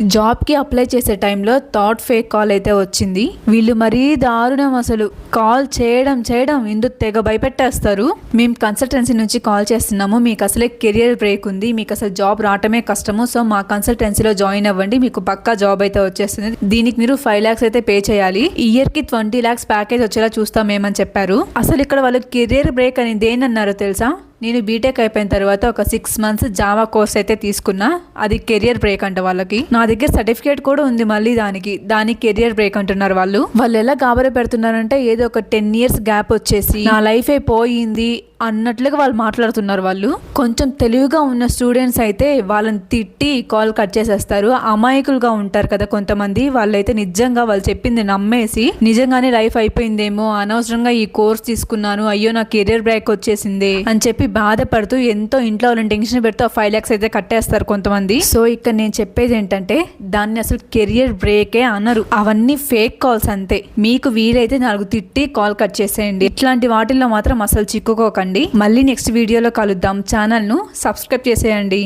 జాబ్కి అప్లై చేసే టైంలో థాట్ ఫేక్ కాల్ అయితే వచ్చింది. వీళ్ళు మరీ దారుణం అసలు. కాల్ చేయడం చేయడం ఇందుకు తెగ భయపెట్టేస్తారు? మేము కన్సల్టెన్సీ నుంచి కాల్ చేస్తున్నాము. మీకు అసలే కెరియర్ బ్రేక్ ఉంది. మీకు అసలు జాబ్ రావటమే కష్టము. సో మా కన్సల్టెన్సీలో జాయిన్ అవ్వండి. మీకు పక్కా జాబ్ అయితే వచ్చేస్తుంది. దీనికి మీరు ఫైవ్ ల్యాక్స్ అయితే పే చేయాలి. ఇయర్కి ట్వంటీ ల్యాక్స్ ప్యాకేజ్ వచ్చేలా చూస్తామేమని చెప్పారు? అసలు ఇక్కడ వాళ్ళు కెరియర్ బ్రేక్ అని దేని అన్నారో తెలుసా? నేను బీటెక్ అయిపోయిన తర్వాత ఒక సిక్స్ మంత్స్ జావా కోర్స్ అయితే తీసుకున్నా. అది కెరియర్ బ్రేక్ అంట వాళ్ళకి. నా దగ్గర సర్టిఫికేట్ కూడా ఉంది మళ్ళీ దానికి. దానికి కెరియర్ బ్రేక్ అంటున్నారు వాళ్ళు. వాళ్ళు ఎలా గాబరి పెడుతున్నారంటే ఏదో ఒక టెన్ ఇయర్స్ గ్యాప్ వచ్చేసి నా లైఫ్ పోయింది అన్నట్లుగా వాళ్ళు మాట్లాడుతున్నారు వాళ్ళు. కొంచెం తెలివిగా ఉన్న స్టూడెంట్స్ అయితే వాళ్ళని తిట్టి కాల్ కట్ చేసేస్తారు. అమాయకులుగా ఉంటారు కదా కొంతమంది. వాళ్ళైతే నిజంగా వాళ్ళు చెప్పింది నమ్మేసి నిజంగానే లైఫ్ అయిపోయిందేమో అనవసరంగా ఈ కోర్స్ తీసుకున్నాను అయ్యో నా కెరియర్ బ్రేక్ వచ్చేసింది అని చెప్పి బాధపడుతూ ఎంతో ఇంట్లో వాళ్ళని టెన్షన్ పెడుతూ ఫైవ్ ల్యాక్స్ అయితే కట్టేస్తారు కొంతమంది. సో ఇక్కడ నేను చెప్పేది ఏంటంటే దాన్ని అసలు కెరియర్ బ్రేకే అనరు. అవన్నీ ఫేక్ కాల్స్ అంతే. మీకు వీలైతే నాలుగు తిట్టి కాల్ కట్ చేసేయండి. ఇట్లాంటి వాటిల్లో మాత్రం అసలు చిక్కుకోకండి. మళ్ళీ నెక్స్ట్ వీడియోలో కలుద్దాం. ఛానల్ను సబ్స్క్రైబ్ చేసేయండి.